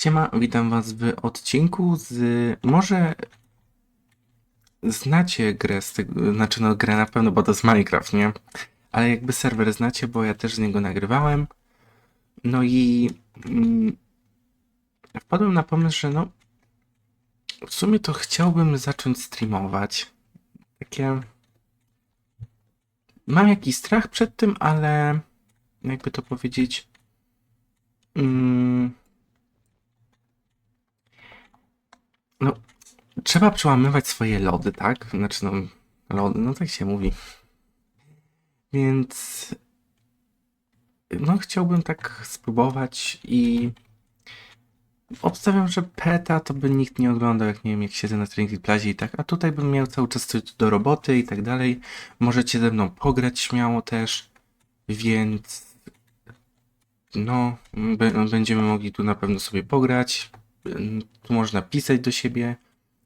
Siema, witam was w odcinku z... Może znacie grę z tego, znaczy no grę na pewno, bo to jest Minecraft, nie? Ale jakby serwer znacie, bo ja też z niego nagrywałem. No i mm, wpadłem na pomysł, że no w sumie to chciałbym zacząć streamować. Takie... Mam jakiś strach przed tym, ale jakby to powiedzieć... Mm, No, trzeba przełamywać swoje lody, tak? Znaczy, no, lody, no tak się mówi. Więc, no, chciałbym tak spróbować i obstawiam, że peta to by nikt nie oglądał, jak nie wiem, jak siedzę na Trinity Plazie i tak, a tutaj bym miał cały czas coś do roboty i tak dalej. Możecie ze mną pograć śmiało też, więc, no, będziemy mogli tu na pewno sobie pograć. Tu można pisać do siebie,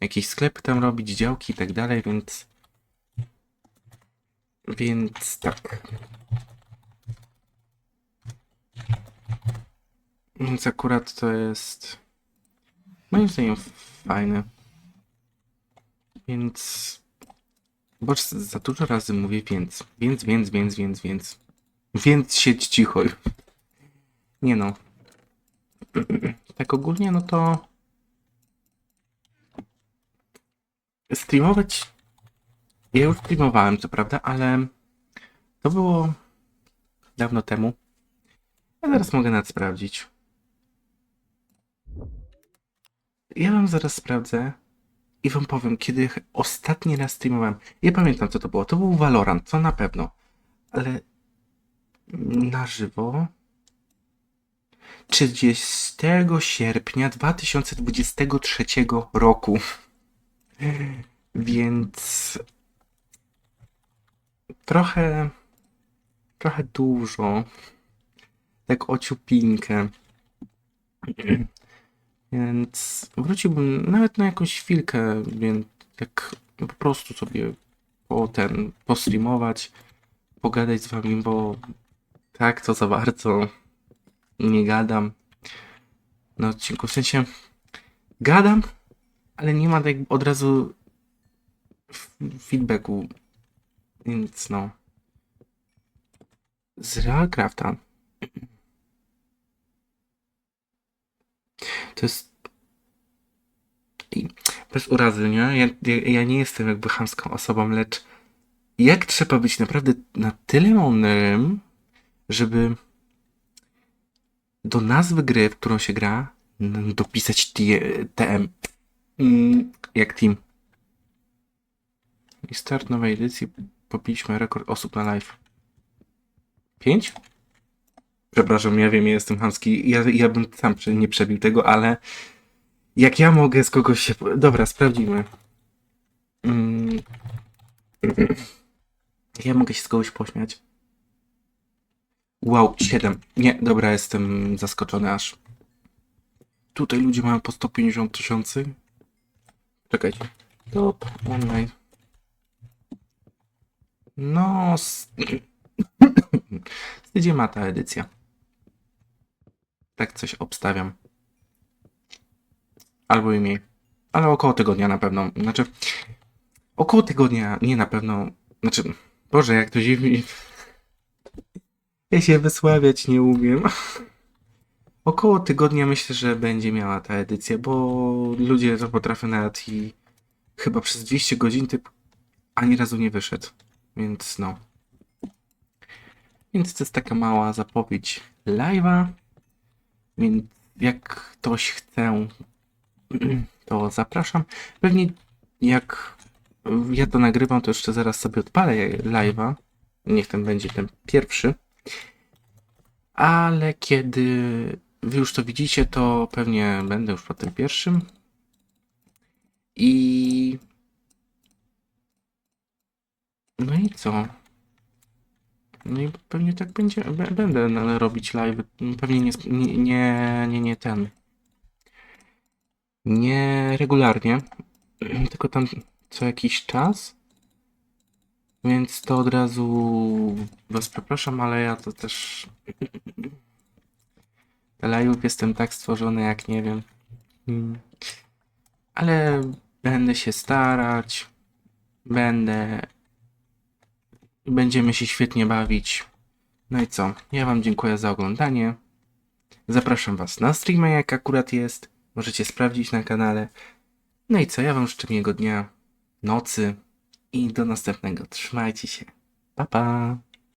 jakieś sklepy tam robić, działki i tak dalej, więc. Więc tak. Więc akurat to jest. Moim zdaniem fajne. Więc. Bo za dużo razy mówię więc. Więc, więc, więc, więc, więc. Więc siedź cicho. Nie no. Tak ogólnie, no to. Streamować. Ja już streamowałem, co prawda, ale to było dawno temu. Ja zaraz mogę nawet sprawdzić. Ja wam zaraz sprawdzę i wam powiem, kiedy ostatni raz streamowałem. Ja pamiętam, co to było. To był Valorant, to na pewno. Ale na żywo 30 sierpnia 2023 roku. Więc trochę, trochę dużo. Tak ociupinkę. Więc wróciłbym nawet na jakąś chwilkę, więc tak po prostu sobie po ten, postreamować, pogadać z wami, bo tak to za bardzo nie gadam na odcinku. W sensie gadam, ale nie ma tak od razu feedbacku. Więc no. Z Realcrafta. To jest. I bez urazy, nie? Ja, ja nie jestem jakby chamską osobą, lecz jak trzeba być naprawdę na tyle mądrym, żeby do nazwy gry, w którą się gra, dopisać TM. Mm, Jak team. I start nowej edycji. Pobiliśmy rekord osób na live. Pięć? Przepraszam, ja wiem, ja jestem chamski. Ja, ja bym sam nie przebił tego, ale jak ja mogę z kogoś się... Dobra, sprawdzimy. Mm. Ja mogę się z kogoś pośmiać. Wow, 7. Nie, dobra, jestem zaskoczony aż. Tutaj ludzie mają po 150 tysięcy. Czekajcie. Top online. No, tydzień ma ta edycja. Tak coś obstawiam. Albo i mniej. Ale około tygodnia na pewno. Znaczy, około tygodnia, nie na pewno. Znaczy, Boże, jak to dziwnie. Ja się wysławiać nie umiem. Około tygodnia myślę, że będzie miała ta edycja, bo ludzie to potrafią nawet i chyba przez 200 godzin typ ani razu nie wyszedł. Więc no. Więc to jest taka mała zapowiedź live'a. Więc jak ktoś chce, to zapraszam. Pewnie jak ja to nagrywam, to jeszcze zaraz sobie odpalę live'a. Niech ten będzie ten pierwszy. Ale kiedy wy już to widzicie, to pewnie będę już po tym pierwszym. I. No i co? No i pewnie tak będzie. Będę robić live. Pewnie nie, nie, nie, nie ten. Nie regularnie, tylko tam co jakiś czas. Więc to od razu Was przepraszam, ale ja to też live'ów jestem tak stworzony, jak nie wiem. Mm. Ale będę się starać. Będę. Będziemy się świetnie bawić. No i co? Ja Wam dziękuję za oglądanie. Zapraszam Was na streama, jak akurat jest. Możecie sprawdzić na kanale. No i co? Ja Wam życzę miłego dnia, nocy i do następnego. Trzymajcie się. Pa, pa.